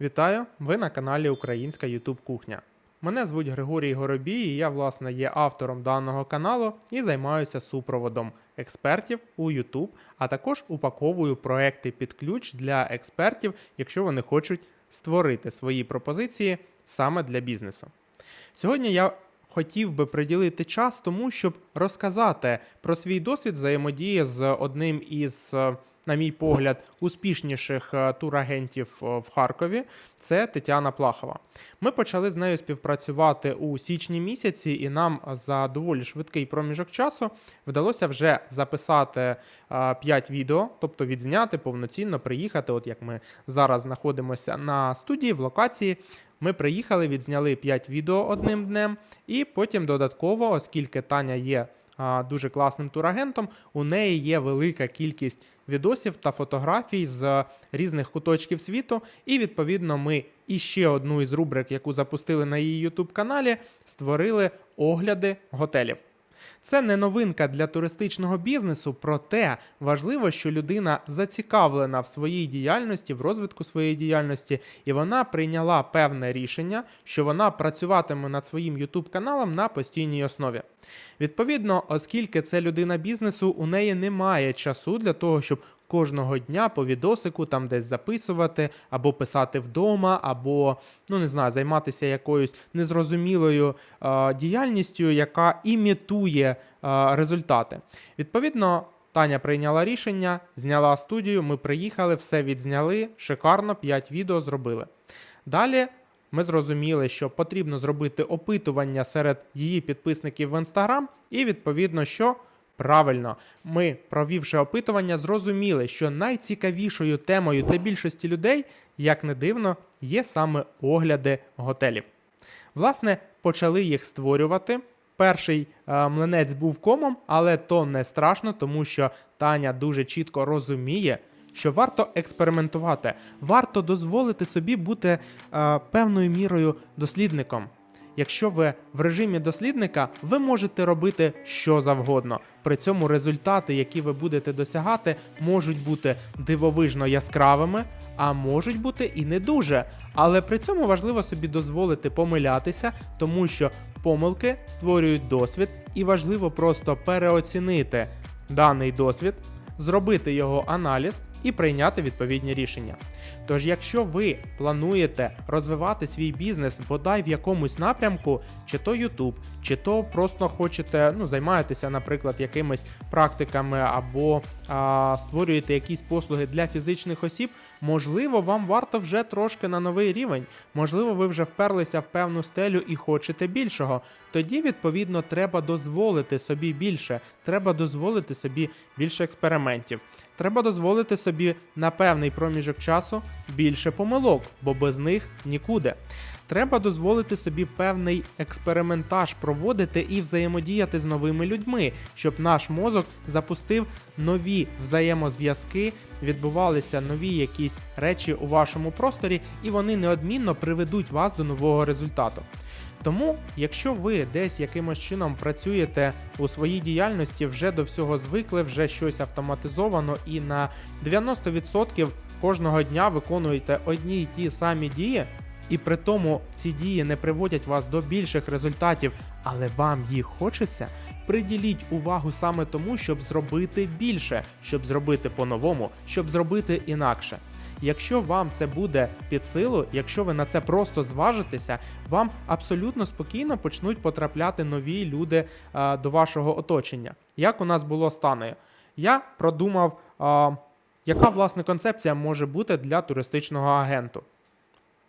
Вітаю! Ви на каналі Українська YouTube Кухня. Мене звуть Григорій Горобій, і я, власне, є автором даного каналу і займаюся супроводом експертів у YouTube, а також упаковую проекти під ключ для експертів, якщо вони хочуть створити свої пропозиції саме для бізнесу. Сьогодні я хотів би приділити час тому, щоб розказати про свій досвід взаємодії з одним із, е, на мій погляд, успішніших е, турагентів е, в Харкові. Це Тетяна Плахова. Ми почали з нею співпрацювати у січні місяці, і нам за доволі швидкий проміжок часу вдалося вже записати 5 відео, тобто відзняти повноцінно, приїхати. От як ми зараз знаходимося на студії в локації. Ми приїхали, відзняли 5 відео одним днем, і потім додатково, оскільки Таня є дуже класним турагентом, у неї є велика кількість відосів та фотографій з різних куточків світу. І відповідно ми іще одну із рубрик, яку запустили на її YouTube каналі, створили огляди готелів. Це не новинка для туристичного бізнесу, проте важливо, що людина зацікавлена в своїй діяльності, в розвитку своєї діяльності, і вона прийняла певне рішення, що вона працюватиме над своїм YouTube каналом на постійній основі. Відповідно, оскільки це людина бізнесу, у неї немає часу для того, щоб кожного дня по відосику там десь записувати, або писати вдома, або ну не знаю, займатися якоюсь незрозумілою е, діяльністю, яка імітує е, результати. Відповідно. Таня прийняла рішення, зняла студію, ми приїхали, все відзняли, шикарно, 5 відео зробили. Далі ми зрозуміли, що потрібно зробити опитування серед її підписників в Інстаграм, і відповідно, що правильно, ми, провівши опитування, зрозуміли, що найцікавішою темою для більшості людей, як не дивно, є саме огляди готелів. Власне, почали їх створювати. Перший е, млинець був комом, але то не страшно, тому що Таня дуже чітко розуміє, що варто експериментувати, варто дозволити собі бути е, певною мірою дослідником. Якщо ви в режимі дослідника, ви можете робити що завгодно. При цьому результати, які ви будете досягати, можуть бути дивовижно яскравими, а можуть бути і не дуже. Але при цьому важливо собі дозволити помилятися, тому що помилки створюють досвід, і важливо просто переоцінити даний досвід, зробити його аналіз і прийняти відповідні рішення. Тож, якщо ви плануєте розвивати свій бізнес бодай в якомусь напрямку, чи то YouTube, чи то просто хочете ну, займаєтеся, наприклад, якимись практиками або а, створюєте якісь послуги для фізичних осіб, можливо, вам варто вже трошки на новий рівень. Можливо, ви вже вперлися в певну стелю і хочете більшого. Тоді, відповідно, треба дозволити собі більше, треба дозволити собі більше експериментів. Треба дозволити собі на певний проміжок часу більше помилок, бо без них нікуди. Треба дозволити собі певний експериментаж проводити і взаємодіяти з новими людьми, щоб наш мозок запустив нові взаємозв'язки, відбувалися нові якісь речі у вашому просторі, і вони неодмінно приведуть вас до нового результату. Тому, якщо ви десь якимось чином працюєте у своїй діяльності, вже до всього звикли, вже щось автоматизовано, і на 90% кожного дня виконуєте одні й ті самі дії, і при тому ці дії не приводять вас до більших результатів, але вам їх хочеться, приділіть увагу саме тому, щоб зробити більше, щоб зробити по-новому, щоб зробити інакше. Якщо вам це буде під силу, якщо ви на це просто зважитеся, вам абсолютно спокійно почнуть потрапляти нові люди а, до вашого оточення. Як у нас було з? Я продумав, а, яка власне концепція може бути для туристичного агенту.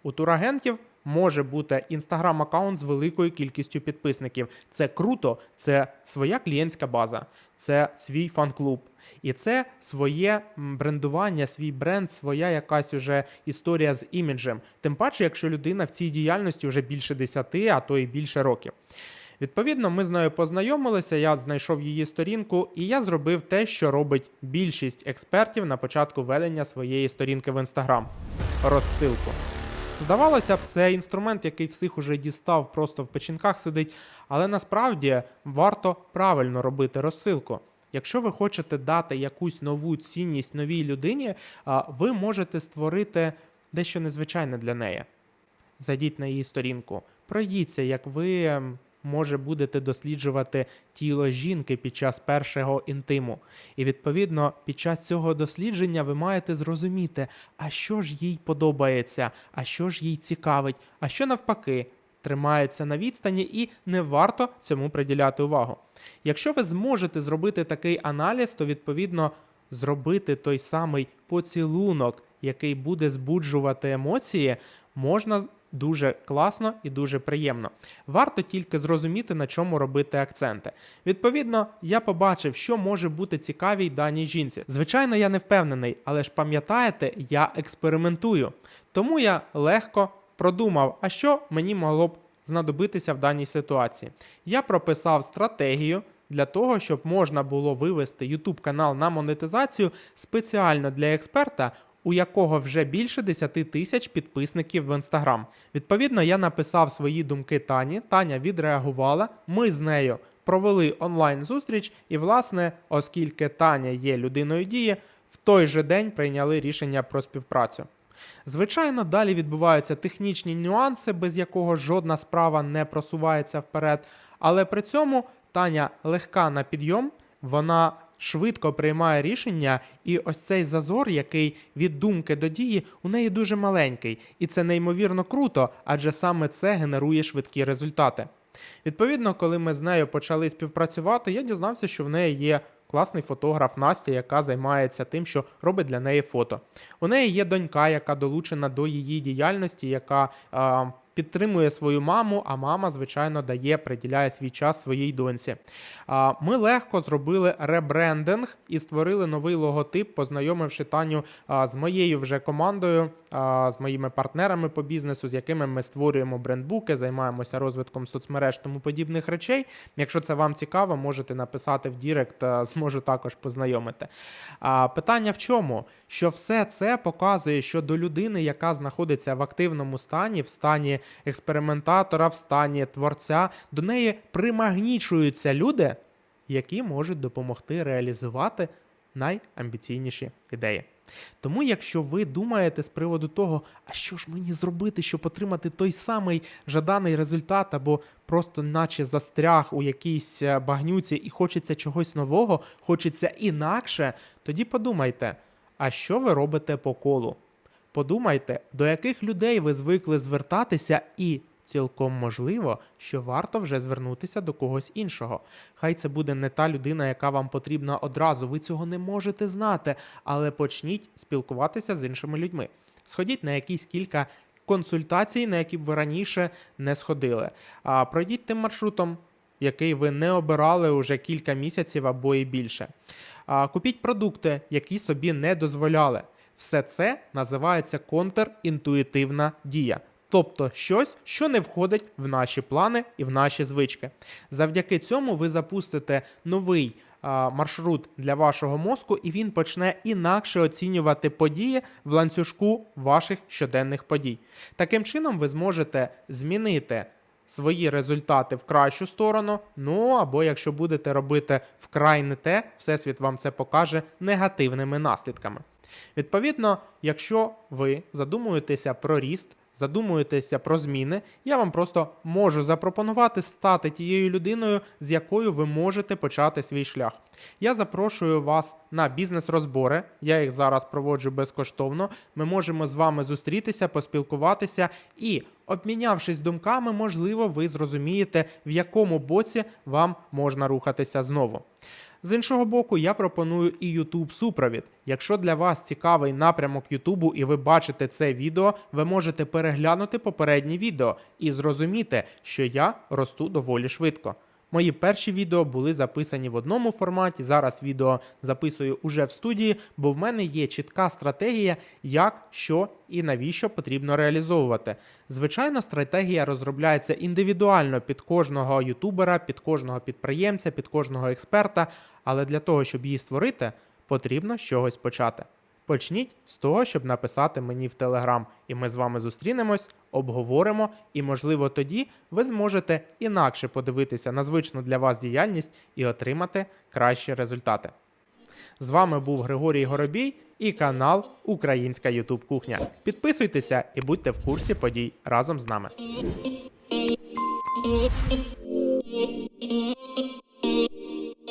У турагентів може бути інстаграм-аккаунт з великою кількістю підписників. Це круто, це своя клієнтська база, це свій фан-клуб. І це своє брендування, свій бренд, своя якась уже історія з іміджем. Тим паче, якщо людина в цій діяльності вже більше 10, а то і більше років. Відповідно, ми з нею познайомилися, я знайшов її сторінку, і я зробив те, що робить більшість експертів на початку ведення своєї сторінки в інстаграм розсилку. Здавалося б, це інструмент, який всіх уже дістав, просто в печінках сидить, але насправді варто правильно робити розсилку. Якщо ви хочете дати якусь нову цінність новій людині, ви можете створити дещо незвичайне для неї. Зайдіть на її сторінку, пройдіться, як ви може будете досліджувати тіло жінки під час першого інтиму. І відповідно, під час цього дослідження ви маєте зрозуміти, а що ж їй подобається, а що ж їй цікавить, а що навпаки. Тримається на відстані і не варто цьому приділяти увагу. Якщо ви зможете зробити такий аналіз, то відповідно зробити той самий поцілунок, який буде збуджувати емоції, можна дуже класно і дуже приємно. Варто тільки зрозуміти, на чому робити акценти. Відповідно, я побачив, що може бути цікавій даній жінці. Звичайно, я не впевнений, але ж пам'ятаєте, я експериментую. Тому я легко продумав, а що мені могло б знадобитися в даній ситуації. Я прописав стратегію для того, щоб можна було вивести YouTube канал на монетизацію спеціально для експерта, у якого вже більше 10 тисяч підписників в Instagram. Відповідно, я написав свої думки Тані. Таня відреагувала. Ми з нею провели онлайн зустріч, і, власне, оскільки Таня є людиною дії, в той же день прийняли рішення про співпрацю. Звичайно, далі відбуваються технічні нюанси, без якого жодна справа не просувається вперед. Але при цьому Таня легка на підйом, вона швидко приймає рішення, і ось цей зазор, який від думки до дії, у неї дуже маленький, і це неймовірно круто, адже саме це генерує швидкі результати. Відповідно, коли ми з нею почали співпрацювати, я дізнався, що в неї є класний фотограф Настя, яка займається тим, що робить для неї фото. У неї є донька, яка долучена до її діяльності, яка а, підтримує свою маму, а мама, звичайно, дає, приділяє свій час своїй доньці. Ми легко зробили ребрендинг і створили новий логотип, познайомивши Таню з моєю вже командою, з моїми партнерами по бізнесу, з якими ми створюємо брендбуки, займаємося розвитком соцмереж тому подібних речей. Якщо це вам цікаво, можете написати в Дірект, зможу також познайомити. Питання в чому? Що все це показує, що до людини, яка знаходиться в активному стані, в стані експериментатора, в стані творця, до неї примагнічуються люди, які можуть допомогти реалізувати найамбіційніші ідеї. Тому, якщо ви думаєте з приводу того, а що ж мені зробити, щоб отримати той самий жаданий результат, або просто наче застряг у якійсь е, багнюці і хочеться чогось нового, хочеться інакше, тоді подумайте, а що ви робите по колу? Подумайте, до яких людей ви звикли звертатися, і цілком можливо, що варто вже звернутися до когось іншого. Хай це буде не та людина, яка вам потрібна одразу. Ви цього не можете знати, але почніть спілкуватися з іншими людьми. Сходіть на якісь кілька консультацій, на які б ви раніше не сходили. А пройдіть тим маршрутом, який ви не обирали уже кілька місяців або і більше. А, Купіть продукти, які собі не дозволяли. Все це називається контрінтуїтивна дія. Тобто щось, що не входить в наші плани і в наші звички. Завдяки цьому ви запустите новий а, маршрут для вашого мозку, і він почне інакше оцінювати події в ланцюжку ваших щоденних подій. Таким чином, ви зможете змінити свої результати в кращу сторону. Ну або якщо будете робити вкрай не те, всесвіт вам це покаже негативними наслідками. Відповідно, якщо ви задумуєтеся про ріст, задумуєтеся про зміни, я вам просто можу запропонувати стати тією людиною, з якою ви можете почати свій шлях. Я запрошую вас на бізнес-розбори. Я їх зараз проводжу безкоштовно. Ми можемо з вами зустрітися, поспілкуватися і, обмінявшись думками, можливо, ви зрозумієте, в якому боці вам можна рухатися знову. З іншого боку, я пропоную і YouTube супровід. Якщо для вас цікавий напрямок YouTube і ви бачите це відео, ви можете переглянути попереднє відео і зрозуміти, що я росту доволі швидко. Мої перші відео були записані в одному форматі. Зараз відео записую уже в студії, бо в мене є чітка стратегія, як, що і навіщо потрібно реалізовувати. Звичайно, стратегія розробляється індивідуально під кожного ютубера, під кожного підприємця, під кожного експерта. Але для того, щоб її створити, потрібно з чогось почати. Почніть з того, щоб написати мені в Телеграм, і ми з вами зустрінемось, обговоримо, і, можливо, тоді ви зможете інакше подивитися на звичну для вас діяльність і отримати кращі результати. З вами був Григорій Горобій і канал Українська Ютуб Кухня. Підписуйтеся і будьте в курсі подій разом з нами.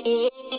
Thank.